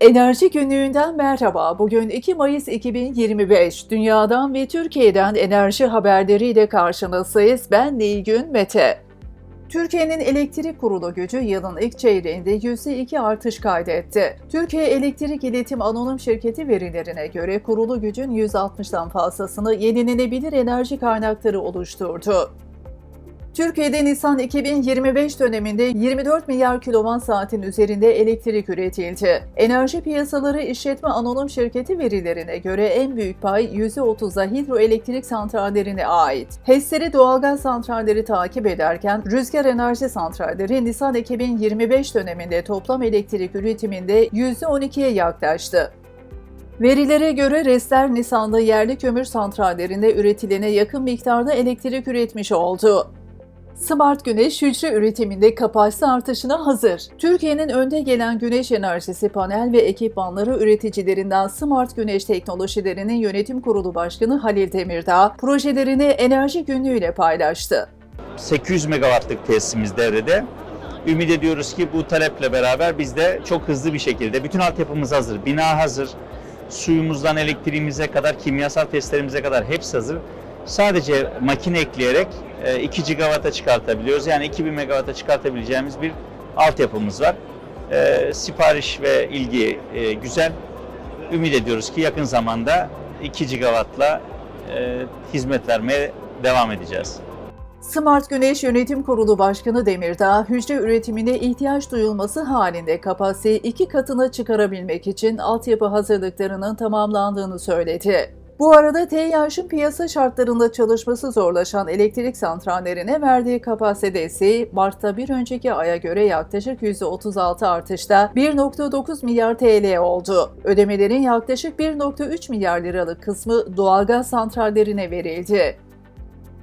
Enerji günlüğünden merhaba. Bugün 2 Mayıs 2025. Dünyadan ve Türkiye'den enerji haberleriyle karşınızdayız. Ben Nilgün Mete. Türkiye'nin elektrik kurulu gücü yılın ilk çeyreğinde %2 artış kaydetti. Türkiye Elektrik İletim Anonim Şirketi verilerine göre kurulu gücün %60'dan fazlasını yenilenebilir enerji kaynakları oluşturdu. Türkiye'de Nisan 2025 döneminde 24 milyar kilowatt saatin üzerinde elektrik üretildi. Enerji Piyasaları İşletme Anonim Şirketi verilerine göre en büyük pay %30'a hidroelektrik santrallerine ait. HES'leri doğalgaz santralleri takip ederken rüzgar enerji santralleri Nisan 2025 döneminde toplam elektrik üretiminde %12'ye yaklaştı. Verilere göre RES'ler Nisan'da yerli kömür santrallerinde üretilene yakın miktarda elektrik üretmiş oldu. Smart Güneş hücre üretiminde kapasite artışına hazır. Türkiye'nin önde gelen güneş enerjisi panel ve ekipmanları üreticilerinden Smart Güneş Teknolojilerinin Yönetim Kurulu Başkanı Halil Demirdağ, projelerini enerji günlüğüyle paylaştı. 800 megawattlık tesisimiz devrede. Ümit ediyoruz ki bu taleple beraber biz de çok hızlı bir şekilde bütün altyapımız hazır, bina hazır, suyumuzdan elektriğimize kadar, kimyasal testlerimize kadar hepsi hazır. Sadece makine ekleyerek 2 gigawata çıkartabiliyoruz. Yani 2000 megawata çıkartabileceğimiz bir altyapımız var. E, Sipariş ve ilgi e, güzel. Ümit ediyoruz ki yakın zamanda 2 gigawattla e, hizmet vermeye devam edeceğiz. Smart Güneş Yönetim Kurulu Başkanı Demirdağ, hücre üretimine ihtiyaç duyulması halinde kapasiteyi iki katına çıkarabilmek için altyapı hazırlıklarının tamamlandığını söyledi. Bu arada TEİAŞ'ın piyasa şartlarında çalışması zorlaşan elektrik santrallerine verdiği kapasite desteği Mart'ta bir önceki aya göre yaklaşık %36 artışta 1.9 milyar TL oldu. Ödemelerin yaklaşık 1.3 milyar liralık kısmı doğalgaz santrallerine verildi.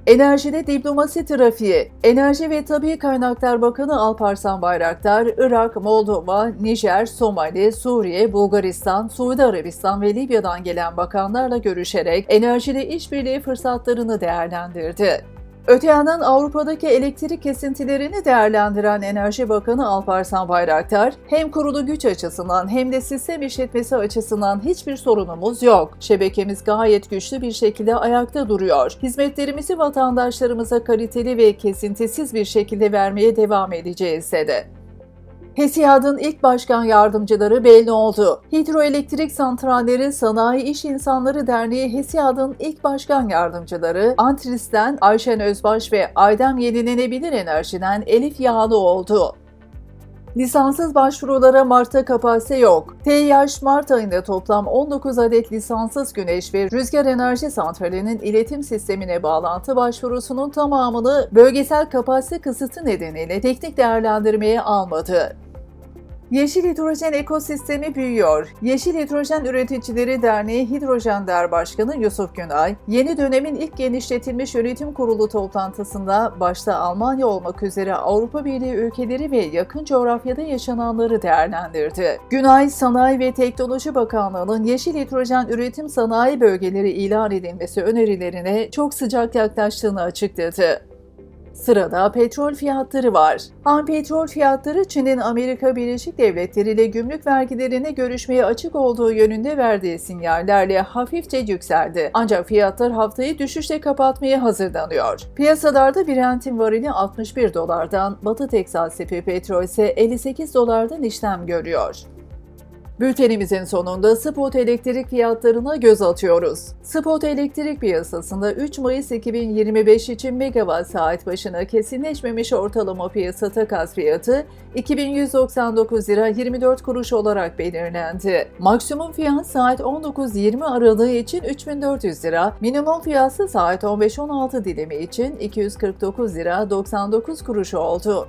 Enerjide diplomasi trafiği. Enerji ve Tabi Kaynaklar Bakanı Alparslan Bayraktar, Irak, Moldova, Nijer, Somali, Suriye, Bulgaristan, Suudi Arabistan ve Libya'dan gelen bakanlarla görüşerek enerjide işbirliği fırsatlarını değerlendirdi. Öte yandan Avrupa'daki elektrik kesintilerini değerlendiren Enerji Bakanı Alparslan Bayraktar, hem kurulu güç açısından hem de sistem işletmesi açısından hiçbir sorunumuz yok. Şebekemiz gayet güçlü bir şekilde ayakta duruyor. Hizmetlerimizi vatandaşlarımıza kaliteli ve kesintisiz bir şekilde vermeye devam edeceğiz dedi. HESİAD'ın ilk başkan yardımcıları belli oldu. Hidroelektrik Santralleri Sanayi İş İnsanları Derneği HESİAD'ın ilk başkan yardımcıları Antris'ten Ayşen Özbaş ve Aydem Yenilenebilir Enerji'den Elif Yağlı oldu. Lisanssız başvurulara Mart'ta kapasite yok. TİH Mart ayında toplam 19 adet lisanssız güneş ve rüzgar enerji santralinin iletim sistemine bağlantı başvurusunun tamamını bölgesel kapasite kısıtı nedeniyle teknik değerlendirmeye almadı. Yeşil hidrojen ekosistemi büyüyor. Yeşil Hidrojen Üreticileri Derneği Hidrojen Der Başkanı Yusuf Günay, yeni dönemin ilk genişletilmiş yönetim kurulu toplantısında başta Almanya olmak üzere Avrupa Birliği ülkeleri ve yakın coğrafyada yaşananları değerlendirdi. Günay, Sanayi ve Teknoloji Bakanlığı'nın yeşil hidrojen üretim sanayi bölgeleri ilan edilmesi önerilerine çok sıcak yaklaştığını açıkladı. Sırada petrol fiyatları var. Ham petrol fiyatları Çin'in Amerika Birleşik Devletleri ile gümrük vergilerine görüşmeye açık olduğu yönünde verdiği sinyallerle hafifçe yükseldi. Ancak fiyatlar haftayı düşüşle kapatmaya hazırlanıyor. Piyasalarda Brent'in varili 61 dolardan, Batı Teksas tipi petrol ise 58 dolardan işlem görüyor. Bültenimizin sonunda spot elektrik fiyatlarına göz atıyoruz. Spot elektrik piyasasında 3 Mayıs 2025 için megawatt saat başına kesinleşmemiş ortalama piyasa takas fiyatı 2199 lira 24 kuruş olarak belirlendi. Maksimum fiyat saat 19-20 aralığı için 3400 lira, minimum fiyatı saat 15-16 dilimi için 249 lira 99 kuruş oldu.